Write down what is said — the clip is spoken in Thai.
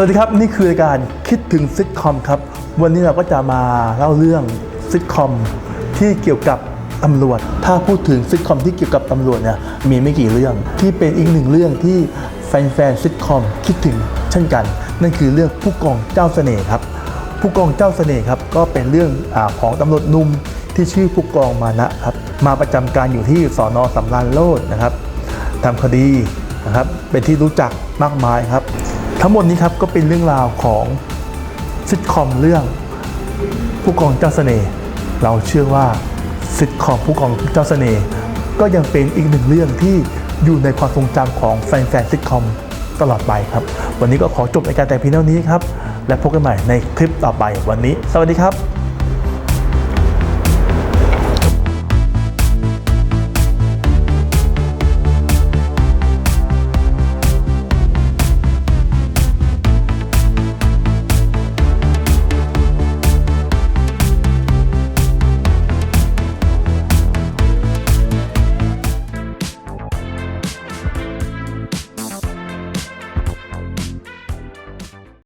วัสดีครับนี่คือรายการคิดถึงซิทคอมครับ วันนี้เราก็จะมาเล่าเรื่องซิทคอมที่เกี่ยวกับตำรวจ ถ้าพูดถึงซิทคอมที่เกี่ยวกับตำรวจเนี่ยมีไม่กี่เรื่อง ที่เป็นอีกหนึ่งเรื่องที่แฟนๆซิทคอมคิดถึงเช่นกัน นั่นคือเรื่องผู้กองเจ้าเสน่ห์ครับ ผู้กองเจ้าเสน่ห์ครับก็เป็นเรื่องอของตำรวจนุ่มที่ชื่อผู้กองมานะครับมาประจำการอยู่ที่สอนอสำราญโลดนะครับทำคดีนะครับเป็นที่รู้จักมากมายครับ ทั้งหมดนี้ครับก็เป็นเรื่องราวของซิทคอมเรื่องผู้กองเจ้าเสน่ห์เราเชื่อว่าซิทคอมผู้กองเจ้าเสน่ห์ก็ยังเป็นอีกหนึ่งเรื่องที่อยู่ในความทรงจำของแฟนๆซิทคอมตลอดไปครับ วันนี้ก็ขอจบรายการแต่เพียงเท่านี้ครับ และพบกันใหม่ในคลิปต่อไปวันนี้ สวัสดีครับ